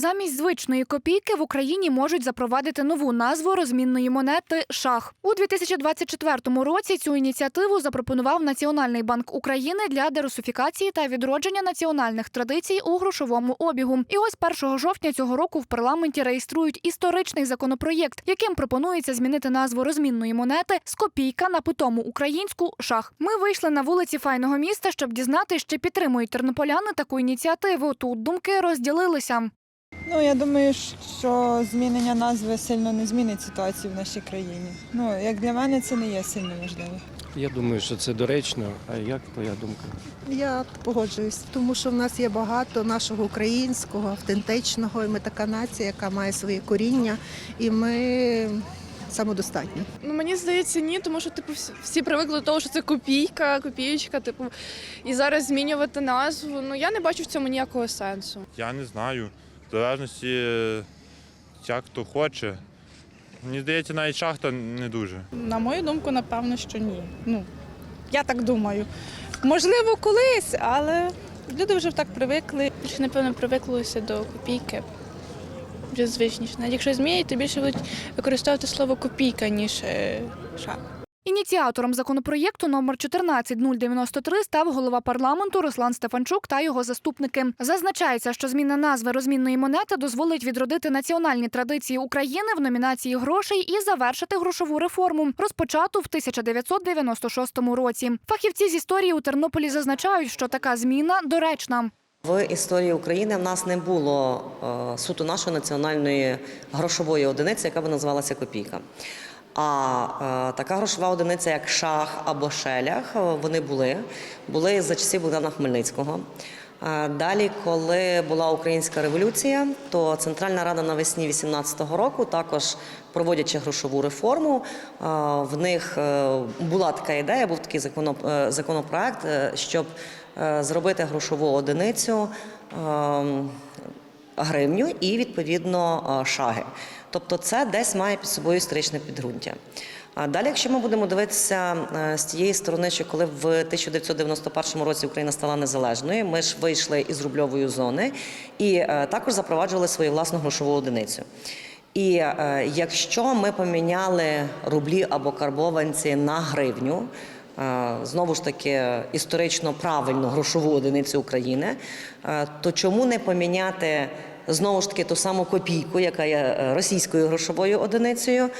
Замість звичної копійки в Україні можуть запровадити нову назву розмінної монети шах. У 2024 році цю ініціативу запропонував Національний банк України для дерусифікації та відродження національних традицій у грошовому обігу. І ось 1 жовтня цього року в парламенті реєструють історичний законопроєкт, яким пропонується змінити назву розмінної монети з копійка на питому українську шах. Ми вийшли на вулиці файного міста, щоб дізнатися, чи підтримують тернополяни таку ініціативу. Тут думки розділилися. Ну, я думаю, що змінення назви сильно не змінить ситуацію в нашій країні. Ну, як для мене, це не є сильно важливо. Я думаю, що це доречно. А як твоя думка? Я погоджуюсь, тому що в нас є багато нашого українського, автентичного, і ми така нація, яка має своє коріння, і ми самодостатні. Ну мені здається, ні, тому що типу всі- привикли до того, що це копійка, копієчка, типу, і зараз змінювати назву. Ну я не бачу в цьому ніякого сенсу. Я не знаю. В залежності, е, як хто хоче. Мені здається, навіть шахта не дуже. На мою думку, напевно, що ні. Ну, я так думаю. Можливо, колись, але люди вже так привикли. Більше, напевно, привиклося до копійки. Вже звичніше. Навіть якщо змінять, то більше будуть використовувати слово копійка, ніж е, шаг. Ініціатором законопроєкту номер 14093 став голова парламенту Руслан Стефанчук та його заступники. Зазначається, що зміна назви розмінної монети дозволить відродити національні традиції України в номінації грошей і завершити грошову реформу, розпочату в 1996 році. Фахівці з історії у Тернополі зазначають, що така зміна доречна. В історії України в нас не було е, суто нашої національної грошової одиниці, яка би називалася копійка. А е, така грошова одиниця, як шах або шелях, е, вони були. Були за часів Богдана Хмельницького. Е, Далі, коли була українська революція, то Центральна Рада навесні 18-го року, також проводячи грошову реформу, в них була така ідея, був такий законопроект, щоб зробити грошову одиницю ем, гривню і відповідно е, шаги. Тобто це десь має під собою історичне підґрунтя. А далі, якщо ми будемо дивитися е, з тієї сторони, що коли в 1991 році Україна стала незалежною, ми ж вийшли із рубльової зони і е, також запроваджували свою власну грошову одиницю. І якщо ми поміняли рублі або карбованці на гривню, знову ж таки історично правильну грошову одиницю України, е, то чому не поміняти знову ж таки ту саму копійку, яка є е, російською грошовою одиницею,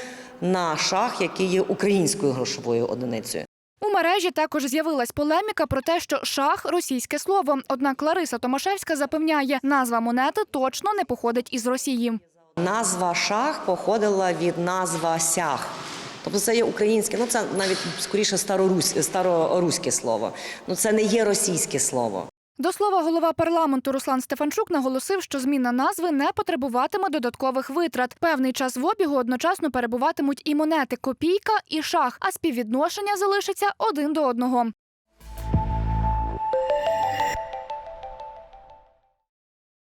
на шах, який є українською грошовою одиницею? У мережі також з'явилась полеміка про те, що шах російське слово. Однак Лариса Томашевська запевняє, назва монети точно не походить із Росії. Назва шах походила від назва сяг. Тобто це є українське, ну це навіть скоріше старорусь, староруське слово. Ну це не є російське слово. До слова, голова парламенту Руслан Стефанчук наголосив, що зміна назви не потребуватиме додаткових витрат. Певний час в обігу одночасно перебуватимуть і монети копійка, і шах, а співвідношення залишиться один до одного.